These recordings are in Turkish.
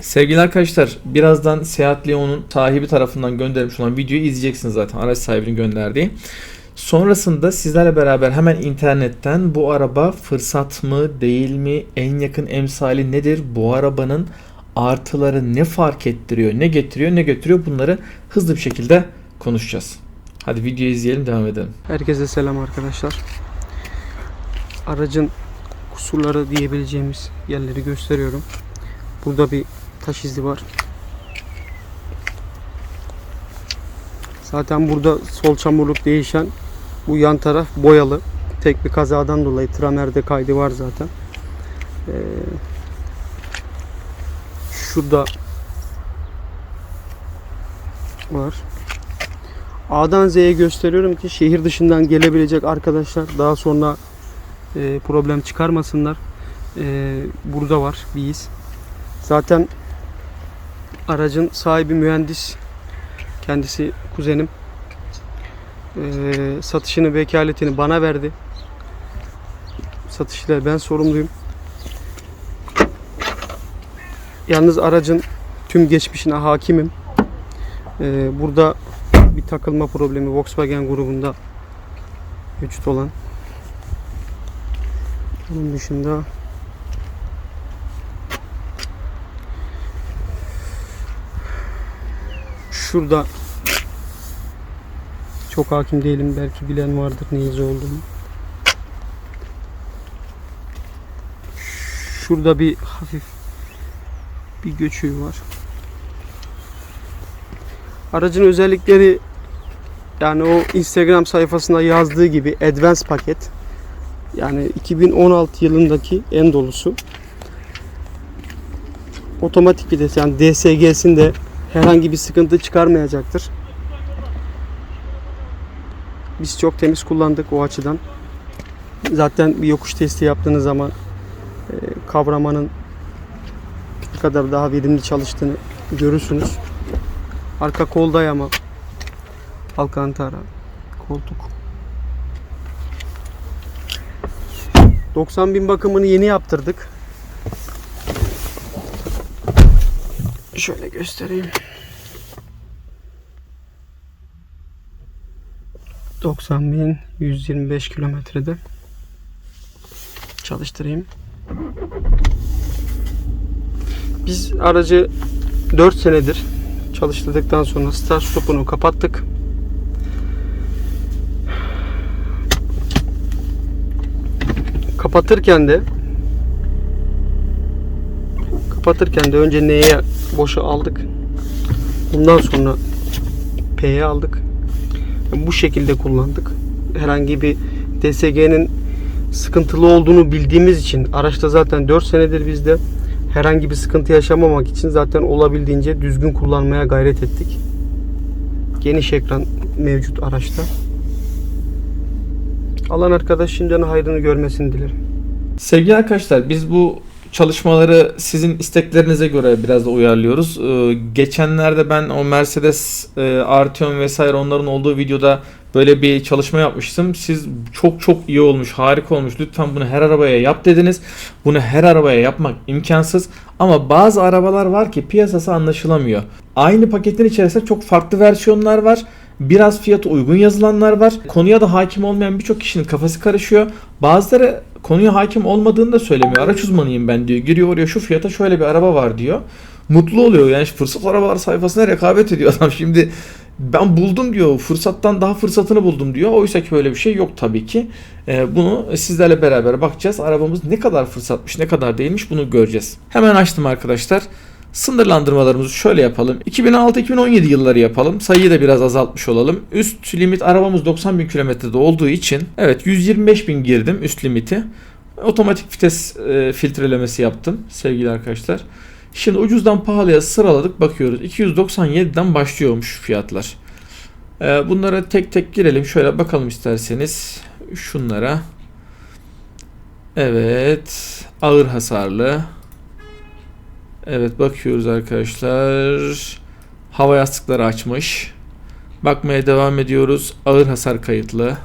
Sevgili arkadaşlar birazdan Seat Leon'un sahibi tarafından gönderilmiş olan videoyu izleyeceksiniz zaten araç sahibinin gönderdiği. Sonrasında sizlerle beraber hemen internetten bu araba fırsat mı değil mi en yakın emsali nedir bu arabanın artıları ne fark ettiriyor ne getiriyor ne götürüyor bunları hızlı bir şekilde konuşacağız. Hadi videoyu izleyelim devam edelim. Herkese selam arkadaşlar. Aracın kusurları diyebileceğimiz yerleri gösteriyorum. Burada bir taş izi var. Zaten burada sol çamurluk değişen bu yan taraf boyalı. Tek bir kazadan dolayı tramerde kaydı var zaten. Ee, şurada var. A'dan Z'ye gösteriyorum ki şehir dışından gelebilecek arkadaşlar daha sonra e, problem çıkarmasınlar. E, burada var bir iz. Zaten aracın sahibi mühendis. Kendisi kuzenim. E, satışını vekaletini bana verdi. Satışla ben sorumluyum. Yalnız aracın tüm geçmişine hakimim. E, burada bir takılma problemi Volkswagen grubunda mevcut olan. Onun dışında şurada çok hakim değilim. Belki bilen vardır ne izi olduğunu. Şurada bir hafif bir göçüğü var. Aracın özellikleri yani o Instagram sayfasında yazdığı gibi Advance paket. Yani 2016 yılındaki en dolusu. Otomatik vites yani DSG'sinde herhangi bir sıkıntı çıkarmayacaktır. Biz çok temiz kullandık o açıdan. Zaten bir yokuş testi yaptığınız zaman e, kavramanın ne kadar daha verimli çalıştığını görürsünüz. Arka kol dayama, alkantara, koltuk. 90 bin bakımını yeni yaptırdık. Şöyle göstereyim. 90 bin 125 kilometrede çalıştırayım. Biz aracı 4 senedir çalıştırdıktan sonra start stopunu kapattık. Kapatırken de kapatırken de önce N'ye boşa aldık. Ondan sonra P'ye aldık. Bu şekilde kullandık. Herhangi bir DSG'nin sıkıntılı olduğunu bildiğimiz için araçta zaten 4 senedir bizde herhangi bir sıkıntı yaşamamak için zaten olabildiğince düzgün kullanmaya gayret ettik. Geniş ekran mevcut araçta. Alan arkadaşın canı hayrını görmesini dilerim. Sevgili arkadaşlar biz bu çalışmaları sizin isteklerinize göre biraz da uyarlıyoruz. Ee, geçenlerde ben o Mercedes e, Arteon vesaire onların olduğu videoda böyle bir çalışma yapmıştım. Siz çok çok iyi olmuş, harika olmuş. Lütfen bunu her arabaya yap dediniz. Bunu her arabaya yapmak imkansız. Ama bazı arabalar var ki piyasası anlaşılamıyor. Aynı paketin içerisinde çok farklı versiyonlar var. Biraz fiyatı uygun yazılanlar var. Konuya da hakim olmayan birçok kişinin kafası karışıyor. Bazıları konuya hakim olmadığını da söylemiyor. Araç uzmanıyım ben diyor. Giriyor oraya şu fiyata şöyle bir araba var diyor. Mutlu oluyor. Yani fırsat arabalar sayfasına rekabet ediyor adam. Şimdi ben buldum diyor. Fırsattan daha fırsatını buldum diyor. Oysa ki öyle bir şey yok tabii ki. Ee, bunu sizlerle beraber bakacağız. Arabamız ne kadar fırsatmış, ne kadar değilmiş bunu göreceğiz. Hemen açtım arkadaşlar. Sınırlandırmalarımızı şöyle yapalım. 2006-2017 yılları yapalım. Sayıyı da biraz azaltmış olalım. Üst limit arabamız 90 bin kilometrede olduğu için evet 125 bin girdim üst limiti. Otomatik vites e, filtrelemesi yaptım sevgili arkadaşlar. Şimdi ucuzdan pahalıya sıraladık bakıyoruz. 297'den başlıyormuş fiyatlar. E, bunlara tek tek girelim. Şöyle bakalım isterseniz şunlara. Evet. Ağır hasarlı. Evet bakıyoruz arkadaşlar. Hava yastıkları açmış. Bakmaya devam ediyoruz. Ağır hasar kayıtlı.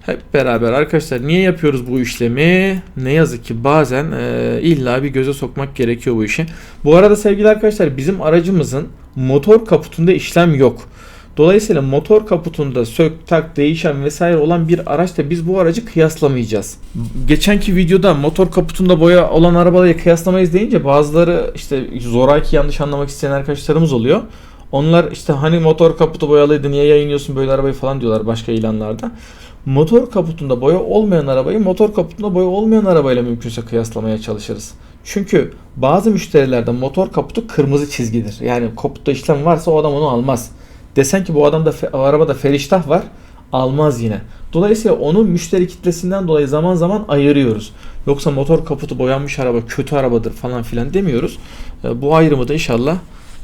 Hep beraber arkadaşlar niye yapıyoruz bu işlemi? Ne yazık ki bazen e, illa bir göze sokmak gerekiyor bu işi. Bu arada sevgili arkadaşlar bizim aracımızın motor kaputunda işlem yok. Dolayısıyla motor kaputunda sök, tak, değişen vesaire olan bir araçla biz bu aracı kıyaslamayacağız. Geçenki videoda motor kaputunda boya olan arabayla kıyaslamayız deyince bazıları işte zoraki yanlış anlamak isteyen arkadaşlarımız oluyor. Onlar işte hani motor kaputu boyalıydı niye yayınlıyorsun böyle arabayı falan diyorlar başka ilanlarda. Motor kaputunda boya olmayan arabayı motor kaputunda boya olmayan arabayla mümkünse kıyaslamaya çalışırız. Çünkü bazı müşterilerde motor kaputu kırmızı çizgidir. Yani kaputta işlem varsa o adam onu almaz. Desen ki bu adamda arabada feriştah var almaz yine. Dolayısıyla onun müşteri kitlesinden dolayı zaman zaman ayırıyoruz. Yoksa motor kaputu boyanmış araba kötü arabadır falan filan demiyoruz. E, Bu ayrımı da inşallah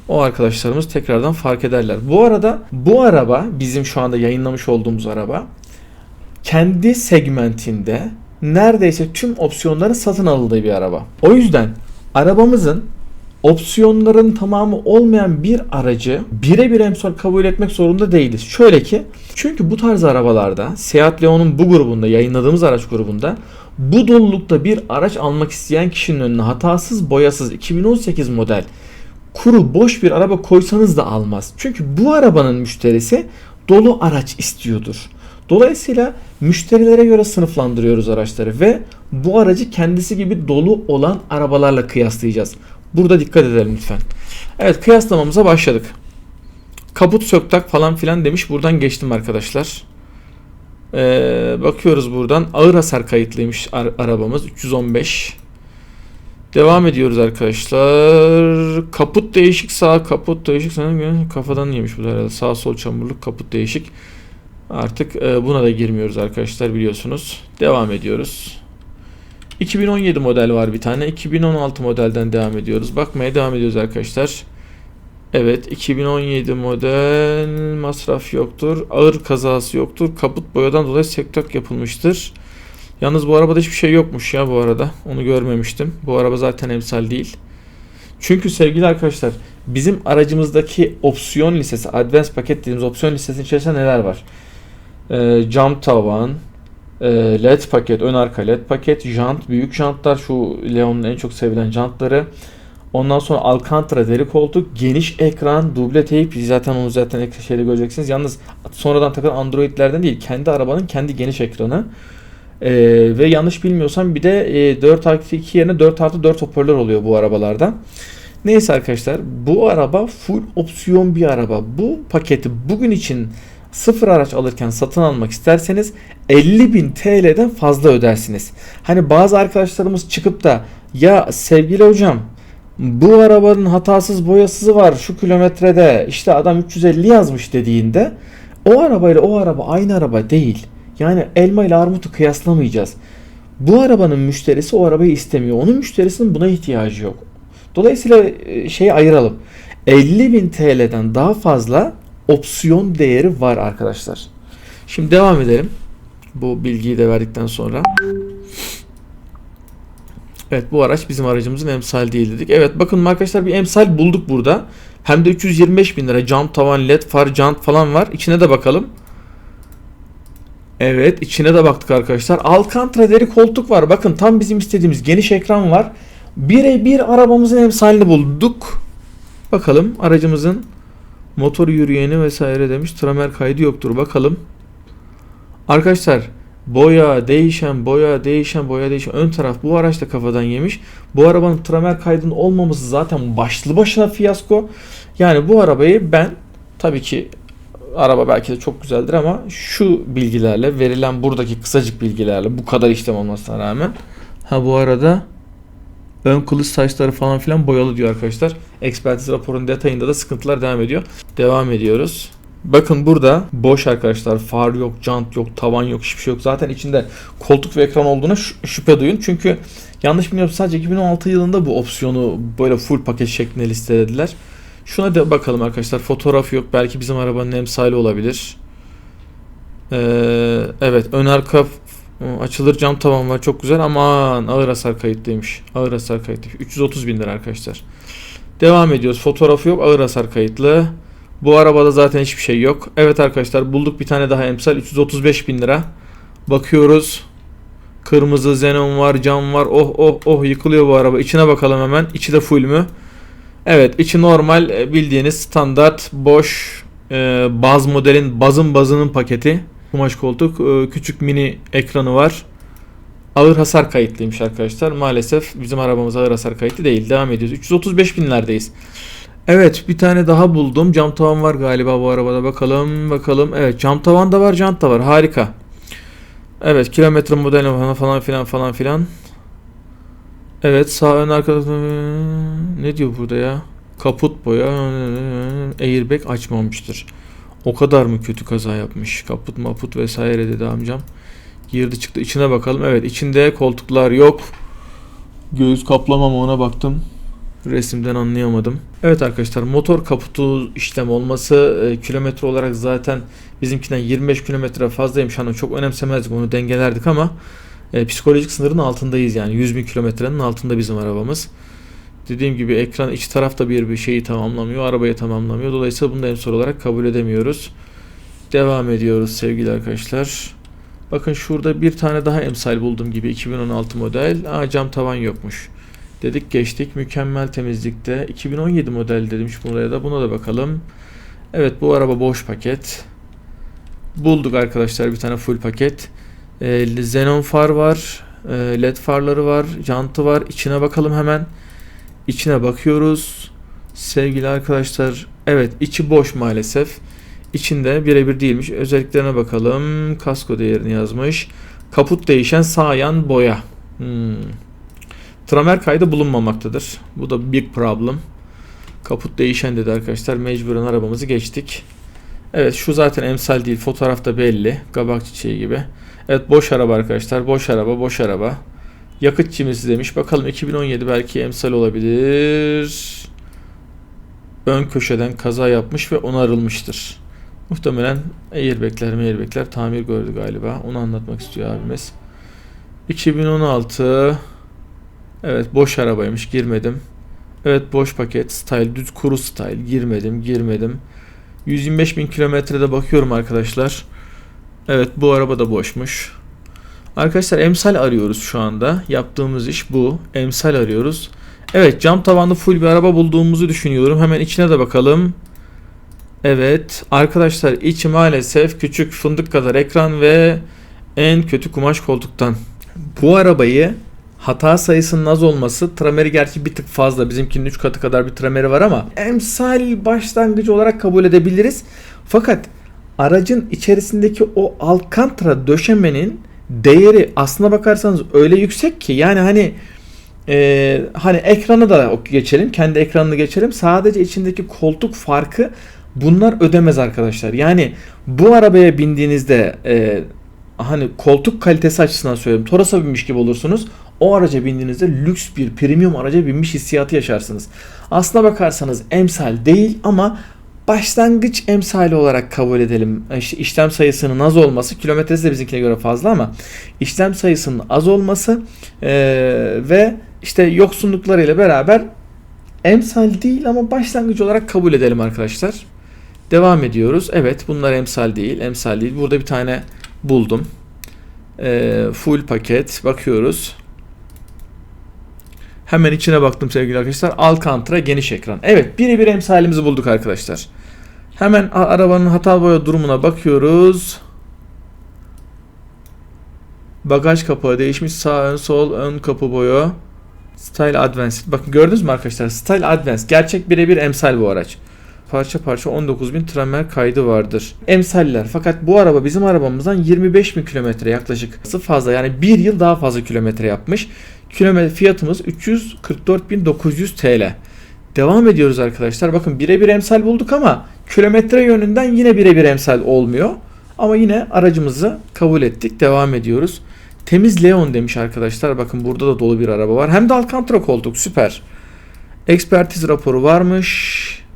o arkadaşlarımız tekrardan fark ederler. Bu arada bu araba bizim şu anda yayınlamış olduğumuz araba kendi segmentinde neredeyse tüm opsiyonların satın alındığı bir araba. O yüzden arabamızın opsiyonların tamamı olmayan bir aracı birebir emsal kabul etmek zorunda değiliz. Şöyle ki çünkü bu tarz arabalarda Seat Leon'un bu grubunda yayınladığımız araç grubunda bu dolulukta bir araç almak isteyen kişinin önüne hatasız boyasız 2018 model kuru boş bir araba koysanız da almaz. Çünkü bu arabanın müşterisi dolu araç istiyordur. Dolayısıyla müşterilere göre sınıflandırıyoruz araçları ve bu aracı kendisi gibi dolu olan arabalarla kıyaslayacağız. Burada dikkat edelim lütfen. Evet kıyaslamamıza başladık. Kaput söktak falan filan demiş. Buradan geçtim arkadaşlar. Ee, bakıyoruz buradan. Ağır hasar kayıtlıymış ar- arabamız. 315. Devam ediyoruz arkadaşlar. Kaput değişik sağ kaput değişik kafadan yemiş bu da herhalde. Sağ sol çamurluk kaput değişik. Artık e, buna da girmiyoruz arkadaşlar biliyorsunuz. Devam ediyoruz. 2017 model var bir tane. 2016 modelden devam ediyoruz. Bakmaya devam ediyoruz arkadaşlar. Evet 2017 model masraf yoktur. Ağır kazası yoktur. Kaput boyadan dolayı sektök yapılmıştır. Yalnız bu arabada hiçbir şey yokmuş ya bu arada. Onu görmemiştim. Bu araba zaten emsal değil. Çünkü sevgili arkadaşlar bizim aracımızdaki opsiyon listesi, advance paket dediğimiz opsiyon listesinin içerisinde neler var? Ee, cam tavan, e, led paket, ön arka led paket, jant, büyük jantlar şu Leon'un en çok sevilen jantları. Ondan sonra Alcantara deri koltuk, geniş ekran, duble teyp. Zaten onu zaten şeyde göreceksiniz. Yalnız sonradan takılan Android'lerden değil, kendi arabanın kendi geniş ekranı. Ee, ve yanlış bilmiyorsam bir de e, 4 artı 2 yerine 4 artı 4 hoparlör oluyor bu arabalarda. Neyse arkadaşlar bu araba full opsiyon bir araba. Bu paketi bugün için sıfır araç alırken satın almak isterseniz 50.000 TL'den fazla ödersiniz. Hani bazı arkadaşlarımız çıkıp da ya sevgili hocam bu arabanın hatasız boyasızı var şu kilometrede işte adam 350 yazmış dediğinde o arabayla o araba aynı araba değil. Yani elma ile armutu kıyaslamayacağız. Bu arabanın müşterisi o arabayı istemiyor. Onun müşterisinin buna ihtiyacı yok. Dolayısıyla e, şeyi ayıralım. 50.000 TL'den daha fazla opsiyon değeri var arkadaşlar. Şimdi devam edelim. Bu bilgiyi de verdikten sonra. Evet bu araç bizim aracımızın emsal değil dedik. Evet bakın arkadaşlar bir emsal bulduk burada. Hem de 325 bin lira. Cam, tavan, led, far, jant falan var. İçine de bakalım. Evet içine de baktık arkadaşlar. Alcantara deri koltuk var. Bakın tam bizim istediğimiz geniş ekran var. Birebir arabamızın emsalini bulduk. Bakalım aracımızın motor yürüyeni vesaire demiş. Tramer kaydı yoktur. Bakalım. Arkadaşlar boya değişen boya değişen boya değişen ön taraf bu araçta kafadan yemiş. Bu arabanın tramer kaydının olmaması zaten başlı başına fiyasko. Yani bu arabayı ben tabii ki araba belki de çok güzeldir ama şu bilgilerle verilen buradaki kısacık bilgilerle bu kadar işlem olmasına rağmen ha bu arada ön kılıç saçları falan filan boyalı diyor arkadaşlar. Ekspertiz raporunun detayında da sıkıntılar devam ediyor. Devam ediyoruz. Bakın burada boş arkadaşlar. Far yok, jant yok, tavan yok, hiçbir şey yok. Zaten içinde koltuk ve ekran olduğuna şü- şüphe duyun. Çünkü yanlış bilmiyorsam sadece 2016 yılında bu opsiyonu böyle full paket şeklinde listelediler. Şuna da bakalım arkadaşlar. Fotoğraf yok. Belki bizim arabanın emsali olabilir. Ee, evet ön arka açılır cam tavan var. Çok güzel. Aman ağır hasar kayıtlıymış. Ağır hasar kayıtlı. 330 bin lira arkadaşlar. Devam ediyoruz. Fotoğrafı yok. Ağır hasar kayıtlı. Bu arabada zaten hiçbir şey yok. Evet arkadaşlar bulduk bir tane daha emsal. 335 bin lira. Bakıyoruz. Kırmızı xenon var, cam var. Oh oh oh yıkılıyor bu araba. İçine bakalım hemen. İçi de full mü? Evet, içi normal e, bildiğiniz standart boş e, baz modelin bazın bazının paketi. Kumaş koltuk, e, küçük mini ekranı var. Ağır hasar kayıtlıymış arkadaşlar. Maalesef bizim arabamız ağır hasar kayıtlı değil. Devam ediyoruz. 335 binlerdeyiz. Evet bir tane daha buldum. Cam tavan var galiba bu arabada. Bakalım bakalım. Evet cam tavan da var, jant da var. Harika. Evet kilometre modeli falan filan falan filan. Evet sağ ön arka ne diyor burada ya? Kaput boya airbag açmamıştır. O kadar mı kötü kaza yapmış? Kaput maput vesaire dedi amcam. Girdi çıktı içine bakalım. Evet içinde koltuklar yok. Göğüs kaplama ona baktım. Resimden anlayamadım. Evet arkadaşlar motor kaputu işlem olması e, kilometre olarak zaten bizimkinden 25 kilometre fazlaymış. Hani çok önemsemezdik onu dengelerdik ama e, psikolojik sınırın altındayız yani 100 bin kilometrenin altında bizim arabamız. Dediğim gibi ekran iç tarafta bir bir şeyi tamamlamıyor, arabayı tamamlamıyor. Dolayısıyla bunu da emsal olarak kabul edemiyoruz. Devam ediyoruz sevgili arkadaşlar. Bakın şurada bir tane daha emsal buldum gibi 2016 model. Aa cam tavan yokmuş. Dedik geçtik. Mükemmel temizlikte. 2017 model demiş buraya da. Buna da bakalım. Evet bu araba boş paket. Bulduk arkadaşlar bir tane full paket. Ee, Xenon far var. Ee, LED farları var. Jantı var. İçine bakalım hemen. İçine bakıyoruz. Sevgili arkadaşlar. Evet içi boş maalesef. İçinde birebir değilmiş. Özelliklerine bakalım. Kasko değerini yazmış. Kaput değişen sağ yan boya. Hmm. Tramer kaydı bulunmamaktadır. Bu da big problem. Kaput değişen dedi arkadaşlar. Mecburen arabamızı geçtik. Evet şu zaten emsal değil. Fotoğrafta belli. Kabak çiçeği gibi. Evet boş araba arkadaşlar. Boş araba, boş araba. Yakıt cimrisi demiş. Bakalım 2017 belki emsal olabilir. Ön köşeden kaza yapmış ve onarılmıştır. Muhtemelen airbagler airbagler tamir gördü galiba. Onu anlatmak istiyor abimiz. 2016 Evet boş arabaymış girmedim. Evet boş paket style düz kuru style girmedim girmedim. 125 bin kilometrede bakıyorum arkadaşlar. Evet bu araba da boşmuş. Arkadaşlar emsal arıyoruz şu anda. Yaptığımız iş bu. Emsal arıyoruz. Evet cam tavanlı full bir araba bulduğumuzu düşünüyorum. Hemen içine de bakalım. Evet arkadaşlar içi maalesef küçük fındık kadar ekran ve en kötü kumaş koltuktan. Bu arabayı hata sayısının az olması trameri gerçi bir tık fazla. Bizimkinin 3 katı kadar bir trameri var ama emsal başlangıcı olarak kabul edebiliriz. Fakat aracın içerisindeki o alcantara döşemenin değeri aslına bakarsanız öyle yüksek ki yani hani e, hani ekranı da geçelim kendi ekranını geçelim. Sadece içindeki koltuk farkı bunlar ödemez arkadaşlar. Yani bu arabaya bindiğinizde e, hani koltuk kalitesi açısından söylüyorum Toros'a binmiş gibi olursunuz. O araca bindiğinizde lüks bir premium araca binmiş hissiyatı yaşarsınız. Aslına bakarsanız emsal değil ama başlangıç emsali olarak kabul edelim. İşte işlem sayısının az olması, kilometresi de bizimkine göre fazla ama işlem sayısının az olması ee, ve işte yoksunluklarıyla beraber emsal değil ama başlangıç olarak kabul edelim arkadaşlar. Devam ediyoruz. Evet bunlar emsal değil, emsal değil. Burada bir tane buldum. Ee, full paket bakıyoruz. Hemen içine baktım sevgili arkadaşlar. Alcantara geniş ekran. Evet birebir emsalimizi bulduk arkadaşlar. Hemen arabanın hata boya durumuna bakıyoruz. Bagaj kapağı değişmiş. Sağ ön sol ön kapı boya. Style Advanced. Bakın gördünüz mü arkadaşlar? Style Advanced. Gerçek birebir emsal bu araç. Parça parça 19.000 tramer kaydı vardır. Emsaller. Fakat bu araba bizim arabamızdan 25.000 kilometre yaklaşık fazla. Yani bir yıl daha fazla kilometre yapmış. Kilometre fiyatımız 344.900 TL. Devam ediyoruz arkadaşlar. Bakın birebir emsal bulduk ama kilometre yönünden yine birebir emsal olmuyor. Ama yine aracımızı kabul ettik. Devam ediyoruz. Temiz Leon demiş arkadaşlar. Bakın burada da dolu bir araba var. Hem de Alcantara koltuk. Süper. Ekspertiz raporu varmış.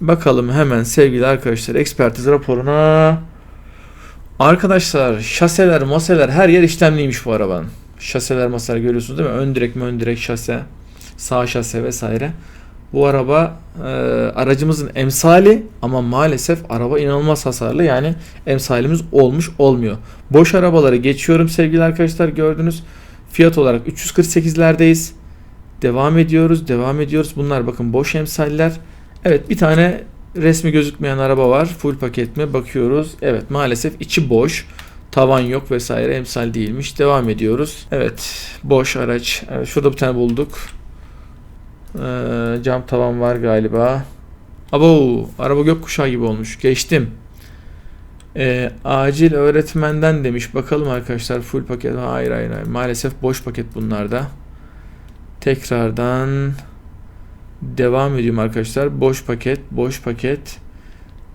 Bakalım hemen sevgili arkadaşlar ekspertiz raporuna. Arkadaşlar şaseler maseler her yer işlemliymiş bu arabanın. Şaseler maseler görüyorsunuz değil mi? Ön direk mi ön direk şase. Sağ şase vesaire. Bu araba e, aracımızın emsali ama maalesef araba inanılmaz hasarlı. Yani emsalimiz olmuş olmuyor. Boş arabaları geçiyorum sevgili arkadaşlar gördünüz. Fiyat olarak 348'lerdeyiz. Devam ediyoruz, devam ediyoruz. Bunlar bakın boş emsaller. Evet bir tane resmi gözükmeyen araba var. Full paket mi? Bakıyoruz. Evet maalesef içi boş. Tavan yok vesaire emsal değilmiş. Devam ediyoruz. Evet boş araç. Evet, şurada bir tane bulduk. Ee, cam tavan var galiba. Abo araba gökkuşağı gibi olmuş. Geçtim. Ee, acil öğretmenden demiş. Bakalım arkadaşlar full paket. Hayır hayır hayır. Maalesef boş paket bunlarda. Tekrardan devam ediyorum arkadaşlar. Boş paket, boş paket.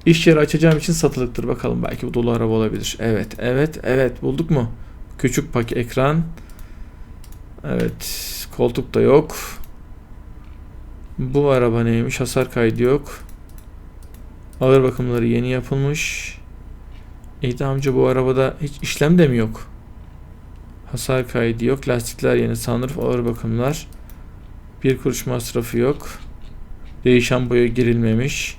İş yeri açacağım için satılıktır. Bakalım belki bu dolu araba olabilir. Evet, evet, evet. Bulduk mu? Küçük paket ekran. Evet. Koltuk da yok. Bu araba neymiş? Hasar kaydı yok. Ağır bakımları yeni yapılmış. De amca bu arabada hiç işlem de mi yok? Hasar kaydı yok. Lastikler yeni. Sunroof ağır bakımlar. Bir kuruş masrafı yok. Değişen boya girilmemiş.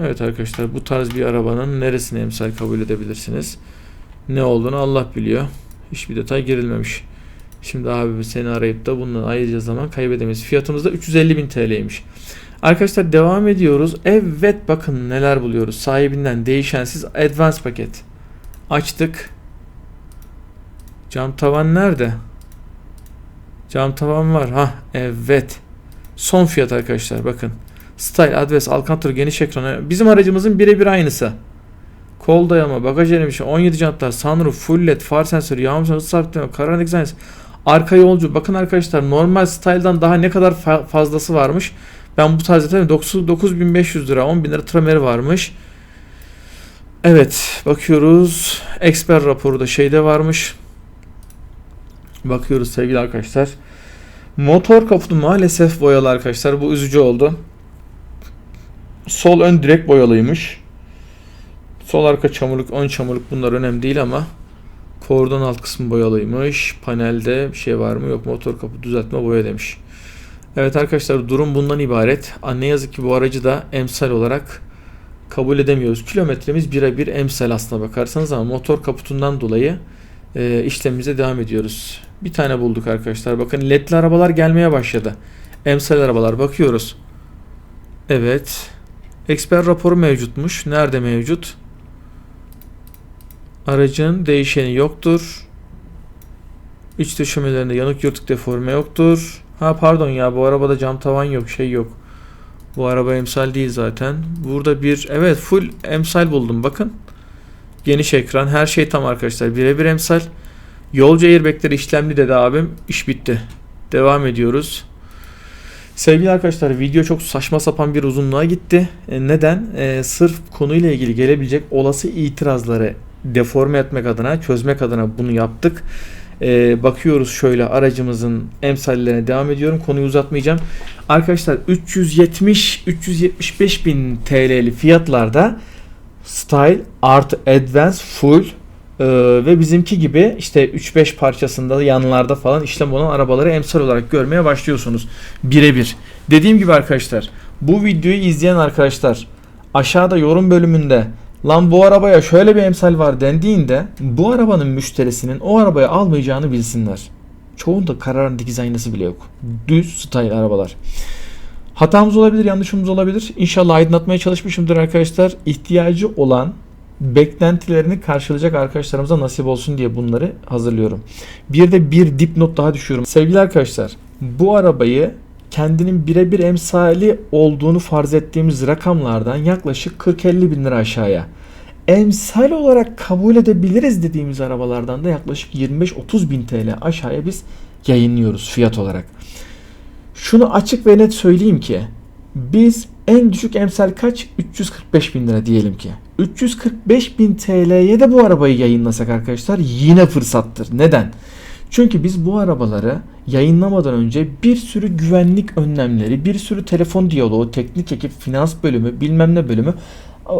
Evet arkadaşlar bu tarz bir arabanın neresini emsal kabul edebilirsiniz? Ne olduğunu Allah biliyor. Hiçbir detay girilmemiş. Şimdi abi seni arayıp da bundan ayrıca zaman kaybedemeyiz. Fiyatımız da 350 bin TL'ymiş. Arkadaşlar devam ediyoruz. Evet bakın neler buluyoruz. Sahibinden değişensiz advance paket. Açtık. Cam tavan nerede? Cam tavan var. Ha evet. Son fiyat arkadaşlar bakın. Style, Adves, Alcantara geniş ekranı. Bizim aracımızın birebir aynısı. Kol dayama, bagaj elemişi, 17 jantlar, sunroof, full led, far sensörü, yağmur sensörü, sabitleme, karanlık dizayn, arka yolcu. Bakın arkadaşlar normal style'dan daha ne kadar fa- fazlası varmış. Ben bu tarz 9 9500 lira, 10 bin lira trameri varmış. Evet bakıyoruz. Expert raporu da şeyde varmış. Bakıyoruz sevgili arkadaşlar. Motor kaputu maalesef boyalı arkadaşlar. Bu üzücü oldu. Sol ön direkt boyalıymış. Sol arka çamurluk, ön çamurluk bunlar önemli değil ama kordon alt kısmı boyalıymış. Panelde bir şey var mı? Yok motor kaputu düzeltme boya demiş. Evet arkadaşlar durum bundan ibaret. Ne yazık ki bu aracı da emsal olarak kabul edemiyoruz. Kilometremiz birebir emsal aslına bakarsanız ama motor kaputundan dolayı e, işlemimize devam ediyoruz. Bir tane bulduk arkadaşlar. Bakın ledli arabalar gelmeye başladı. Emsal arabalar bakıyoruz. Evet. Expert raporu mevcutmuş. Nerede mevcut? Aracın değişeni yoktur. İç döşemelerinde yanık yırtık deforme yoktur. Ha pardon ya bu arabada cam tavan yok şey yok. Bu araba emsal değil zaten. Burada bir evet full emsal buldum bakın. Geniş ekran her şey tam arkadaşlar. Birebir emsal. Yolcu airbagleri işlemli dedi abim. İş bitti. Devam ediyoruz. Sevgili arkadaşlar video çok saçma sapan bir uzunluğa gitti. E, neden? E, sırf konuyla ilgili gelebilecek olası itirazları deforme etmek adına, çözmek adına bunu yaptık. E, bakıyoruz şöyle aracımızın emsallerine devam ediyorum. Konuyu uzatmayacağım. Arkadaşlar 370-375 bin TL'li fiyatlarda Style artı Advance Full ee, ve bizimki gibi işte 3-5 parçasında yanlarda falan işlem olan arabaları emsal olarak görmeye başlıyorsunuz. Birebir. Dediğim gibi arkadaşlar bu videoyu izleyen arkadaşlar aşağıda yorum bölümünde lan bu arabaya şöyle bir emsal var dendiğinde bu arabanın müşterisinin o arabayı almayacağını bilsinler. Çoğunda kararın dikiz aynası bile yok. Düz style arabalar. Hatamız olabilir, yanlışımız olabilir. İnşallah aydınlatmaya çalışmışımdır arkadaşlar. İhtiyacı olan beklentilerini karşılayacak arkadaşlarımıza nasip olsun diye bunları hazırlıyorum. Bir de bir dipnot daha düşüyorum. Sevgili arkadaşlar bu arabayı kendinin birebir emsali olduğunu farz ettiğimiz rakamlardan yaklaşık 40-50 bin lira aşağıya. Emsal olarak kabul edebiliriz dediğimiz arabalardan da yaklaşık 25-30 bin TL aşağıya biz yayınlıyoruz fiyat olarak. Şunu açık ve net söyleyeyim ki biz en düşük emsal kaç? 345 bin lira diyelim ki. 345 bin TL'ye de bu arabayı yayınlasak arkadaşlar yine fırsattır. Neden? Çünkü biz bu arabaları yayınlamadan önce bir sürü güvenlik önlemleri, bir sürü telefon diyaloğu, teknik ekip, finans bölümü, bilmem ne bölümü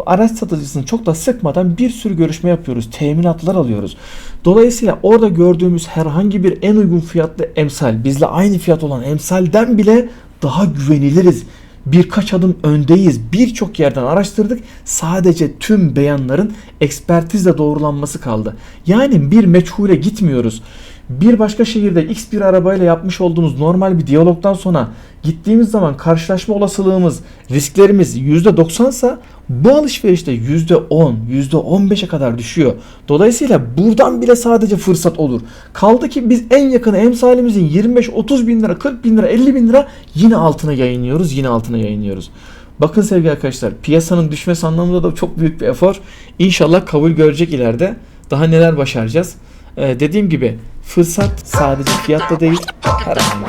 araç satıcısını çok da sıkmadan bir sürü görüşme yapıyoruz. Teminatlar alıyoruz. Dolayısıyla orada gördüğümüz herhangi bir en uygun fiyatlı emsal, bizle aynı fiyat olan emsalden bile daha güveniliriz. Birkaç adım öndeyiz. Birçok yerden araştırdık. Sadece tüm beyanların ekspertizle doğrulanması kaldı. Yani bir meçhule gitmiyoruz. Bir başka şehirde X bir arabayla yapmış olduğumuz normal bir diyalogdan sonra gittiğimiz zaman karşılaşma olasılığımız, risklerimiz %90 sa bu alışverişte %10, %15'e kadar düşüyor. Dolayısıyla buradan bile sadece fırsat olur. Kaldı ki biz en yakın emsalimizin 25-30 bin lira, 40 bin lira, 50 bin lira yine altına yayınlıyoruz, yine altına yayınlıyoruz. Bakın sevgili arkadaşlar piyasanın düşmesi anlamında da çok büyük bir efor. İnşallah kabul görecek ileride. Daha neler başaracağız. Ee, dediğim gibi fırsat sadece fiyatta değil her anlamda.